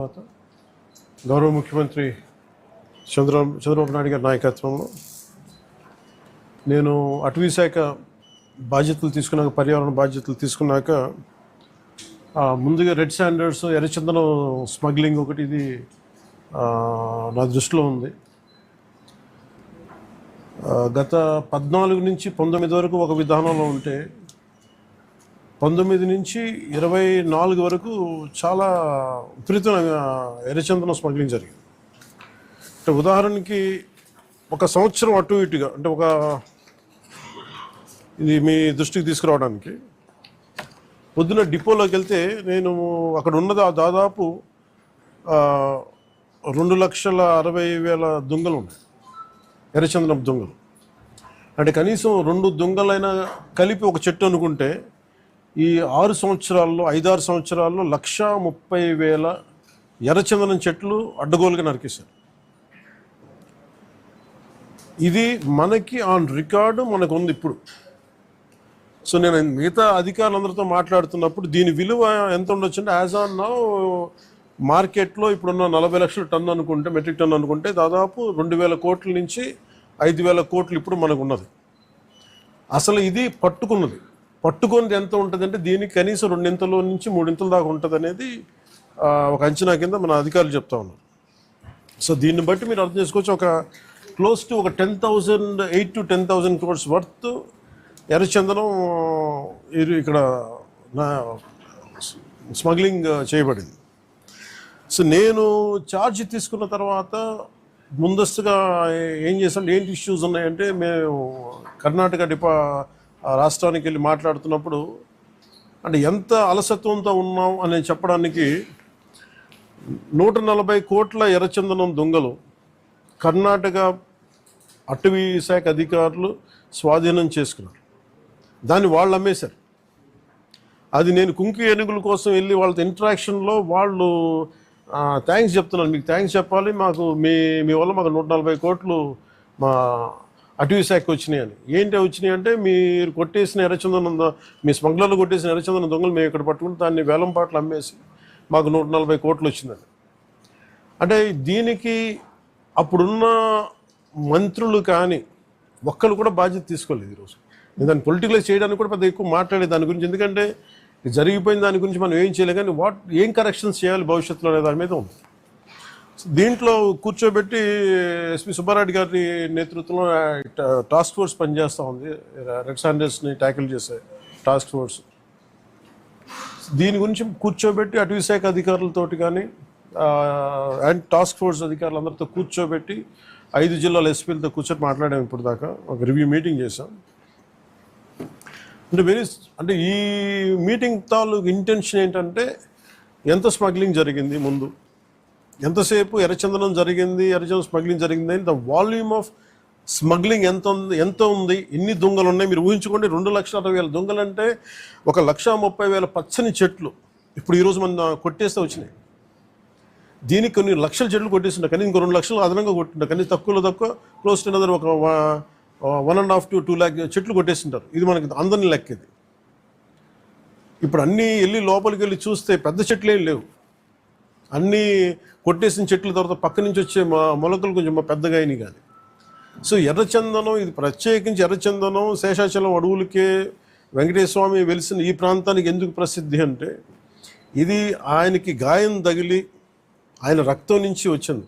తర్వాత గౌరవ ముఖ్యమంత్రి చంద్ర చంద్రబాబు నాయుడు గారి నాయకత్వంలో నేను అటవీ శాఖ బాధ్యతలు తీసుకున్నాక పర్యావరణ బాధ్యతలు తీసుకున్నాక ముందుగా రెడ్ స్టాండర్డ్స్ ఎర్రచందనం స్మగ్లింగ్ ఒకటి ఇది నా దృష్టిలో ఉంది. గత పద్నాలుగు నుంచి పంతొమ్మిది వరకు ఒక విధానంలో ఉంటే పంతొమ్మిది నుంచి ఇరవై నాలుగు వరకు చాలా విపరీతంగా ఎర్రచందనం స్మగ్లింగ్ జరిగింది. అంటే ఉదాహరణకి ఒక సంవత్సరం అటు ఇటుగా అంటే ఒక ఇది మీ దృష్టికి తీసుకురావడానికి పొద్దున డిపోలోకి వెళ్తే నేను అక్కడ ఉన్నది దాదాపు రెండు లక్షల అరవై వేల దొంగలు ఉన్నాయి. ఎర్రచందనం దొంగలు. అంటే కనీసం రెండు దొంగలైనా కలిపి ఒక చెట్టు అనుకుంటే ఈ ఆరు సంవత్సరాల్లో ఐదారు సంవత్సరాల్లో లక్ష ముప్పై వేల ఎర్రచందనం చెట్లు అడ్డగోలుగా నరికేశారు. ఇది మనకి ఆన్ రికార్డు మనకు ఉంది ఇప్పుడు. సో నేను మిగతా అధికారులందరితో మాట్లాడుతున్నప్పుడు దీని విలువ ఎంత ఉండొచ్చు అంటే యాజ్ ఆన్ నౌ మార్కెట్లో ఇప్పుడున్న నలభై లక్షల టన్ను అనుకుంటే మెట్రిక్ టన్ అనుకుంటే దాదాపు రెండు వేల కోట్ల నుంచి ఐదు వేల కోట్లు ఇప్పుడు మనకు ఉన్నది అసలు ఇది పట్టుకున్నది. పట్టుకొని ఎంత ఉంటుందంటే దీనికి కనీసం రెండింతలో నుంచి మూడింతల దాకా ఉంటుంది అనేది ఒక అంచనా కింద మన అధికారులు చెప్తా ఉన్నారు. సో దీన్ని బట్టి మీరు అర్థం చేసుకోవచ్చు ఒక క్లోజ్ టు ఒక ten thousand eight to ten thousand crores worth ఎర్రచందనం ఇది ఇక్కడ నా స్మగ్లింగ్ చేయబడింది. సో నేను ఛార్జ్ తీసుకున్న తర్వాత ముందస్తుగా ఏం చేసాం ఏంటి ఇష్యూస్ ఉన్నాయంటే మేము కర్ణాటక డిపా రాష్ట్రానికి వెళ్ళి మాట్లాడుతున్నప్పుడు అంటే ఎంత అలసత్వంతో ఉన్నాం అని చెప్పడానికి నూట నలభై కోట్ల ఎర్రచందనం దొంగలు కర్ణాటక అటవీ శాఖ అధికారులు స్వాధీనం చేసుకున్నారు. దాన్ని వాళ్ళు అమ్మేశారు. అది నేను కుంకి ఏనుగుల కోసం వెళ్ళి వాళ్ళతో ఇంటరాక్షన్లో వాళ్ళు థ్యాంక్స్ చెప్తున్నాను మీకు థ్యాంక్స్ చెప్పాలి. మాకు మీ మీ వల్ల మాకు నూట నలభై కోట్లు మా అటు శాఖకి వచ్చినాయి అని. ఏంటి వచ్చినాయి అంటే మీరు కొట్టేసిన ఎర్రచందనం మీ స్మగ్లర్లు కొట్టేసిన ఎర్రచందనం దొంగలు మేము ఇక్కడ పట్టుకుని దాన్ని వేలం పాటలు అమ్మేసి మాకు నూట నలభై కోట్లు వచ్చిందని అంటే దీనికి అప్పుడున్న మంత్రులు కానీ ఒక్కరు కూడా బాధ్యత తీసుకోలేదు ఈరోజు. నేను దాన్ని పొలిటికలైజ్ చేయడానికి కూడా పెద్ద ఎక్కువ మాట్లాడే దాని గురించి. ఎందుకంటే ఇది జరిగిపోయిన దాని గురించి మనం ఏం చేయలేం కానీ వాట్ ఏం కరెక్షన్స్ చేయాలి భవిష్యత్తులో అనే దాని మీద ఉంది. దీంట్లో కూర్చోబెట్టి ఎస్పి సుబ్బారెడ్డి గారి నేతృత్వంలో టాస్క్ ఫోర్స్ పనిచేస్తూ ఉంది. రెడ్ సాండర్స్ని ట్యాకిల్ చేసే టాస్క్ ఫోర్స్. దీని గురించి కూర్చోబెట్టి అటవీ శాఖ అధికారులతోటి కానీ అండ్ టాస్క్ ఫోర్స్ అధికారులందరితో కూర్చోబెట్టి ఐదు జిల్లాల ఎస్పీలతో కూర్చొని మాట్లాడాము ఇప్పుడు దాకా. ఒక రివ్యూ మీటింగ్ చేసాం అంటే వెరీ అంటే ఈ మీటింగ్ తాలూకు ఇంటెన్షన్ ఏంటంటే ఎంత స్మగ్లింగ్ జరిగింది ముందు? ఎంతసేపు ఎర్రచందనం జరిగింది ఎర్రచందనం స్మగ్లింగ్ జరిగింది ద వాల్యూమ్ ఆఫ్ స్మగ్లింగ్ ఎంత ఉంది ఎంత ఉంది ఎన్ని దొంగలు ఉన్నాయి మీరు ఊహించుకోండి రెండు లక్షల అరవై వేల దొంగలు అంటే ఒక లక్ష ముప్పై వేల పచ్చని చెట్లు. ఇప్పుడు ఈరోజు మన కొట్టేస్తే వచ్చినాయి. దీనికి కొన్ని లక్షల చెట్లు కొట్టేస్తుంటారు కానీ ఇంకో రెండు లక్షలు అదనంగా కొట్టిండే కానీ తక్కువలో తక్కువ క్లోజ్ టు అదర్ ఒక one and half to two lakh చెట్లు కొట్టేస్తుంటారు. ఇది మనకి అందరిని లెక్కది. ఇప్పుడు అన్నీ వెళ్ళి లోపలికి వెళ్ళి చూస్తే పెద్ద చెట్లు ఏం లేవు. అన్నీ కొట్టేసిన చెట్ల తర్వాత పక్క నుంచి వచ్చే మా మొలకలు కొంచెం పెద్దగా అయినాయి కానీ సో ఎర్రచందనం ఇది ప్రత్యేకించి ఎర్రచందనం శేషాచలం అడవులకే వెంకటేశ్వర స్వామి వెలిసిన ఈ ప్రాంతానికి ఎందుకు ప్రసిద్ధి అంటే ఇది ఆయనకి గాయం తగిలి ఆయన రక్తం నుంచి వచ్చింది.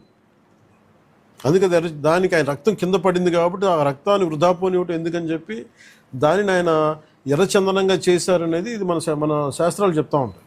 అందుకే ఎర్ర దానికి ఆయన రక్తం కింద పడింది కాబట్టి ఆ రక్తాన్ని వృధా పోనివ్వటం ఎందుకని చెప్పి దానిని ఆయన ఎర్రచందనంగా చేశారనేది ఇది మన మన శాస్త్రాలు చెప్తా ఉంటాయి.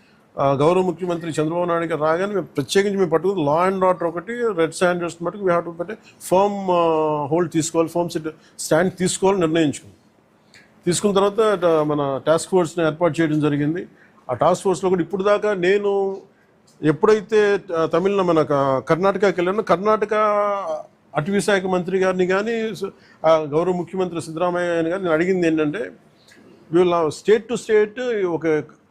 గౌరవ ముఖ్యమంత్రి చంద్రబాబు నాయుడు గారు రాగానే మేము ప్రత్యేకించి మేము పట్టుకుని లా అండ్ ఆర్డర్ ఒకటి రెడ్ స్టాండర్డ్స్ మటుకు వీ హ్యావ్ టు పెట్టే ఫర్మ్ హోల్డ్ తీసుకోవాలి ఫర్మ్ స్టాండ్ తీసుకోవాలని నిర్ణయించుకుంది తీసుకున్న తర్వాత మన టాస్క్ ఫోర్స్ని ఏర్పాటు చేయడం జరిగింది. ఆ టాస్క్ ఫోర్స్లో కూడా ఇప్పుడు దాకా నేను ఎప్పుడైతే తమిళన మన కర్ణాటకకి వెళ్ళానో కర్ణాటక అటవీ శాఖ మంత్రి గారిని కానీ గౌరవ ముఖ్యమంత్రి సిద్ధరామయ్య గారిని కానీ నేను అడిగింది ఏంటంటే వీళ్ళ స్టేట్ టు స్టేట్ ఒక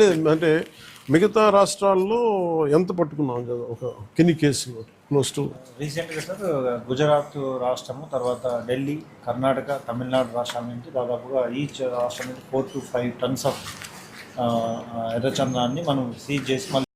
లేదు అంటే మిగతా రాష్ట్రాల్లో ఎంత పట్టుకున్నాం కదా ఒక కిన్ని కేసు క్లోజ్ టు రీసెంట్గా సార్ గుజరాత్ రాష్ట్రము తర్వాత ఢిల్లీ కర్ణాటక తమిళనాడు రాష్ట్రాల నుంచి దాదాపుగా ఈచ్ రాష్ట్రం నుంచి four to five tons of ఎర్రచందనాన్ని మనం సీజ్ చేసి